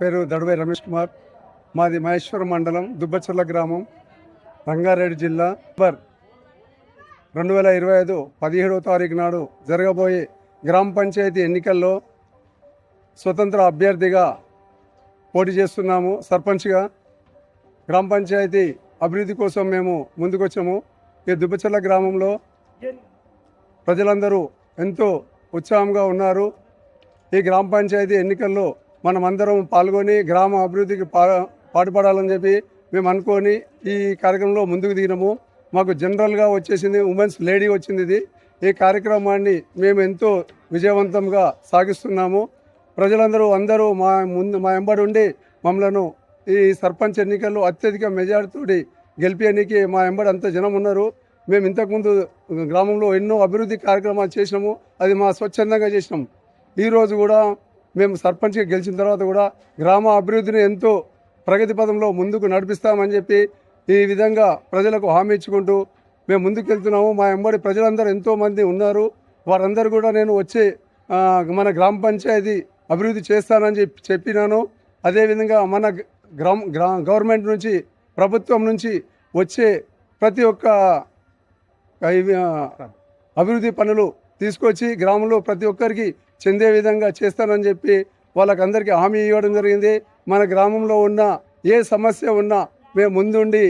పేరు దడవై రమేష్ కుమార్. మాది మహేశ్వరం మండలం దుబ్బచర్ల గ్రామం రంగారెడ్డి జిల్లా. నంబర్ రెండు వేల ఇరవై ఐదు పదిహేడవ తారీఖు నాడు జరగబోయే గ్రామ పంచాయతీ ఎన్నికల్లో స్వతంత్ర అభ్యర్థిగా పోటీ చేస్తున్నాము సర్పంచ్గా. గ్రామ పంచాయతీ అభివృద్ధి కోసం మేము ముందుకొచ్చాము. ఈ దుబ్బచర్ల గ్రామంలో ప్రజలందరూ ఎంతో ఉత్సాహంగా ఉన్నారు. ఈ గ్రామ పంచాయతీ ఎన్నికల్లో మనమందరం పాల్గొని గ్రామ అభివృద్ధికి పా పాటుపడాలని చెప్పి మేము అనుకొని ఈ కార్యక్రమంలో ముందుకు దిగినాము. మాకు జనరల్గా వచ్చేసింది ఉమెన్స్ లేడీ వచ్చింది ఇది. ఈ కార్యక్రమాన్ని మేము ఎంతో విజయవంతంగా సాగిస్తున్నాము. ప్రజలందరూ అందరూ మా ముందు మా వెంబడి ఉండి మమ్మలను ఈ సర్పంచ్ ఎన్నికల్లో అత్యధిక మెజార్టీతోటి గెలిపేయడానికి మా వెంబడి అంత జనం ఉన్నారు. మేము ఇంతకుముందు గ్రామంలో ఎన్నో అభివృద్ధి కార్యక్రమాలు చేసినాము. అది మా స్వచ్ఛందంగా చేసినాం. ఈరోజు కూడా మేము సర్పంచ్గా గెలిచిన తర్వాత కూడా గ్రామ అభివృద్ధిని ఎంతో ప్రగతి పదంలో ముందుకు నడిపిస్తామని చెప్పి ఈ విధంగా ప్రజలకు హామీ ఇచ్చుకుంటూ మేము ముందుకెళ్తున్నాము. మా వెంబడి ప్రజలందరూ ఎంతోమంది ఉన్నారు. వారందరూ కూడా నేను వచ్చే మన గ్రామ పంచాయతీ అభివృద్ధి చేస్తానని చెప్పి చెప్పినాను. అదేవిధంగా మన గ్రామ గ్రా గవర్నమెంట్ నుంచి ప్రభుత్వం నుంచి వచ్చే ప్రతి ఒక్క అభివృద్ధి పనులు తీసుకొచ్చి గ్రామంలో ప్రతి ఒక్కరికి చెందే విధంగా చేస్తానని చెప్పి వాళ్ళకందరికీ హామీ ఇవ్వడం జరిగింది. మన గ్రామంలో ఉన్న ఏ సమస్య ఉన్నా మేము ముందుండి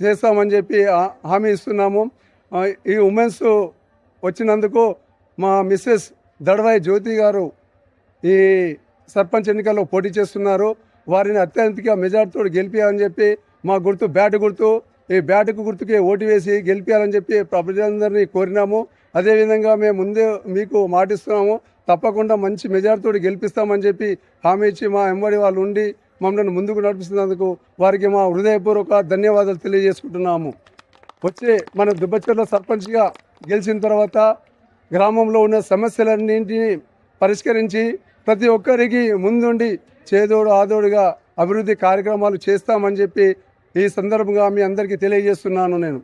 చేస్తామని చెప్పి హామీ ఇస్తున్నాము. ఈ ఉమెన్స్ వచ్చినందుకు మా మిస్సెస్ దడవాయి జ్యోతి గారు ఈ సర్పంచ్ ఎన్నికల్లో పోటీ చేస్తున్నారు. వారిని అత్యంతగా మెజార్టీతో గెలిపించాలని చెప్పి మా గుర్తు బ్యాట్ గుర్తు ఈ బ్యాటుకు గుర్తుకి ఓటు వేసి గెలిపించాలని చెప్పి ప్రజలందరినీ కోరినాము. అదేవిధంగా మేము ముందే మీకు మాటిస్తున్నాము తప్పకుండా మంచి మెజార్టీతో గెలిపిస్తామని చెప్పి హామీ ఇచ్చి మా ఎంబడి వాళ్ళు ఉండి మమ్మల్ని ముందుకు నడిపిస్తున్నందుకు వారికి మా హృదయపూర్వక ధన్యవాదాలు తెలియజేసుకుంటున్నాము. వచ్చే మన దుబ్బచెర్ల సర్పంచ్గా గెలిచిన తర్వాత గ్రామంలో ఉన్న సమస్యలన్నింటినీ పరిష్కరించి ప్రతి ఒక్కరికి ముందుండి చేదోడు ఆదోడుగా అభివృద్ధి కార్యక్రమాలు చేస్తామని చెప్పి ఈ సందర్భంగా మీ అందరికీ తెలియజేస్తున్నాను నేను.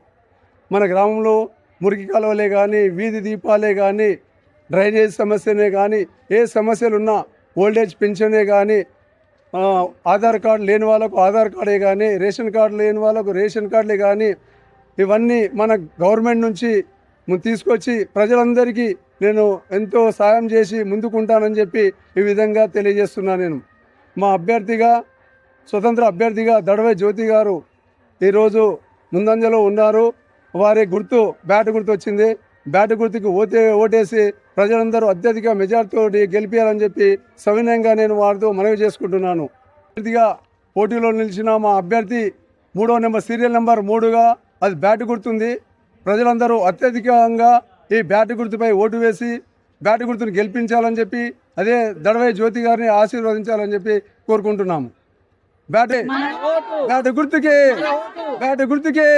మన గ్రామంలో మురికి కాలువలే కానీ వీధి దీపాలే కానీ డ్రైనేజ్ సమస్యనే కానీ ఏ సమస్యలున్నా ఓల్డేజ్ పెన్షనే కానీ ఆధార్ కార్డు లేని వాళ్ళకు ఆధార్ కార్డే కానీ రేషన్ కార్డు లేని వాళ్ళకు రేషన్ కార్డులే కానీ ఇవన్నీ మన గవర్నమెంట్ నుంచి తీసుకొచ్చి ప్రజలందరికీ నేను ఎంతో సాయం చేసి ముందుకుంటానని చెప్పి ఈ విధంగా తెలియజేస్తున్నాను నేను. మా అభ్యర్థిగా స్వతంత్ర అభ్యర్థిగా దడవై జ్యోతి గారు ఈరోజు ముందంజలో ఉన్నారు. వారి గుర్తు బ్యాట్ గుర్తు వచ్చింది. బ్యాట్ గుర్తుకి ఓటే ఓటేసి ప్రజలందరూ అత్యధిక మెజార్టీతో గెలిపించాలని చెప్పి సవినయంగా నేను వారితో మనవి చేసుకుంటున్నాను. అభ్యర్థిగా పోటీలో నిలిచిన మా అభ్యర్థి మూడో నెంబర్ సీరియల్ నెంబర్ మూడుగా అది బ్యాట్ గుర్తుంది. ప్రజలందరూ అత్యధికంగా ఈ బ్యాట్ గుర్తుపై ఓటు వేసి బ్యాట్ గుర్తును గెలిపించాలని చెప్పి అదే దడవై జ్యోతి గారిని ఆశీర్వదించాలని చెప్పి కోరుకుంటున్నాము. బ్యాట్ బ్యాట్ గుర్తుకి బ్యాట్ గుర్తుకి.